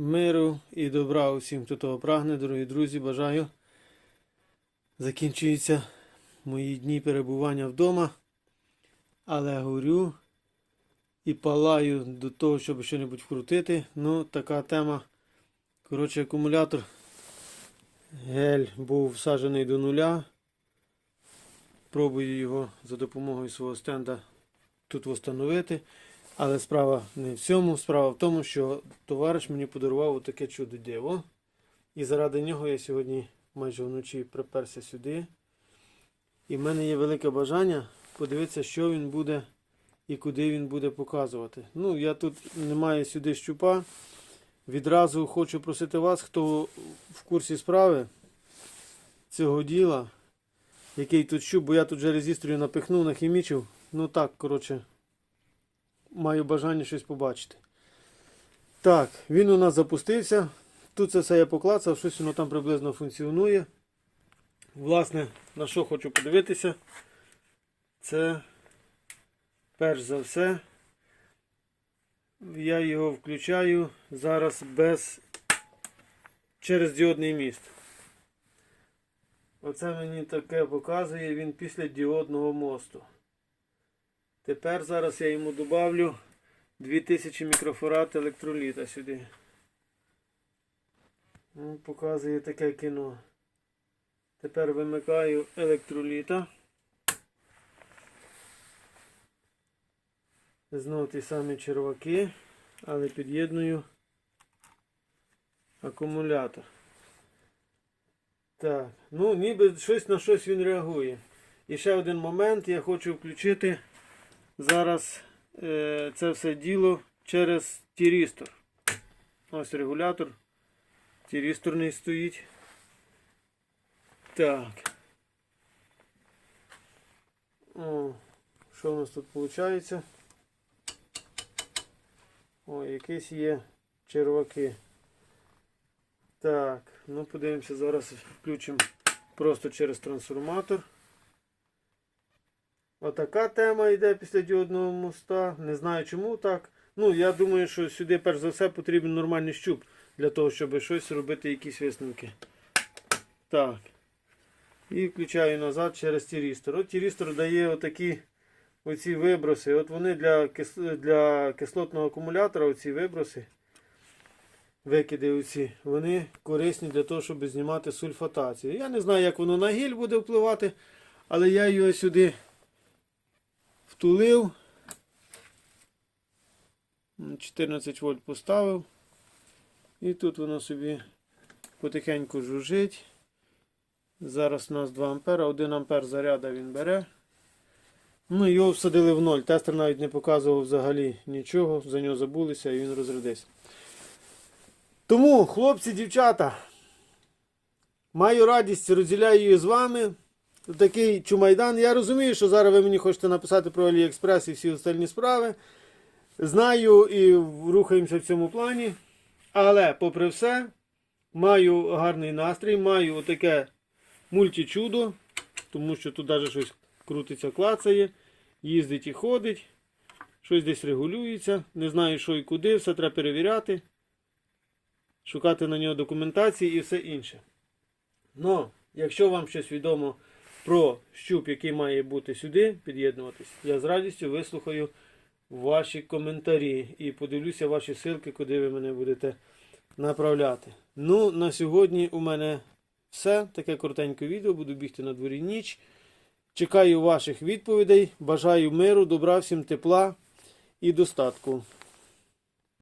Миру і добра усім, хто того прагне, дорогі друзі, бажаю. Закінчуються мої дні перебування вдома, але горю і палаю до того, щоб щось вкрутити. Ну, така тема. Коротше, акумулятор гель був всаджений до нуля. Пробую його за допомогою свого стенда тут встановити. Але справа не в цьому. Справа в тому, що товариш мені подарував таке чудо диво. І заради нього я сьогодні майже вночі приперся сюди. І в мене є велике бажання подивитися, що він буде і куди він буде показувати. Ну, я тут не маю сюди щупа. Відразу хочу просити вас, хто в курсі справи цього діла, який тут щуп, бо я тут же резисторів напихнув, нахімічив. Ну так, коротше, маю бажання щось побачити. Так, він у нас запустився. Тут це все я поклацав, щось воно там приблизно функціонує. Власне, на що хочу подивитися, це перш за все, я його включаю зараз без через діодний міст. Оце мені таке показує він після діодного мосту. Тепер зараз я йому добавлю 2000 мікрофарад електроліта сюди. Ну, Показує таке кіно. Тепер вимикаю електроліта. Знову ті самі черваки, але під'єдную акумулятор. Так, ну ніби щось на щось він реагує. І ще один момент я хочу включити зараз е, це все діло через тірістор. Ось регулятор. Тірісторний стоїть. Так. О, що у нас тут виходить? О, якісь є черваки. Так, ну подивимося, зараз включимо просто через трансформатор. Отака тема йде після діодного моста. Не знаю чому так. Ну, я думаю, що сюди перш за все потрібен нормальний щуп для того, щоб щось робити, якісь висновки. Так. І включаю назад через тірістор. От тірістор дає отакі оці виброси. От вони для для кислотного акумулятора, оці виброси, викиди оці, вони корисні для того, щоб знімати сульфатацію. Я не знаю, як воно на гіль буде впливати, але я його сюди втулив. 14 вольт поставив. І тут воно собі потихеньку жужжить. Зараз у нас 2 ампера, 1 ампер заряда він бере. Ну, його всадили в ноль. Тестер навіть не показував взагалі нічого, за нього забулися і він розрядився. Тому, хлопці, дівчата, маю радість, розділяю її з вами. Такий чумайдан. Я розумію, що зараз ви мені хочете написати про Аліекспрес і всі остальні справи. Знаю і рухаємося в цьому плані. Але, попри все, маю гарний настрій, маю отаке мультичудо, тому що тут навіть щось крутиться, клацає, їздить і ходить, щось десь регулюється. Не знаю, що і куди, все треба перевіряти, шукати на нього документації і все інше. Но, якщо вам щось відомо про щуп, який має бути сюди, під'єднуватись, я з радістю вислухаю ваші коментарі і подивлюся ваші ссылки, куди ви мене будете направляти. Ну, на сьогодні у мене все. Таке коротеньке відео. Буду бігти на дворі ніч. Чекаю ваших відповідей. Бажаю миру, добра, всім тепла і достатку.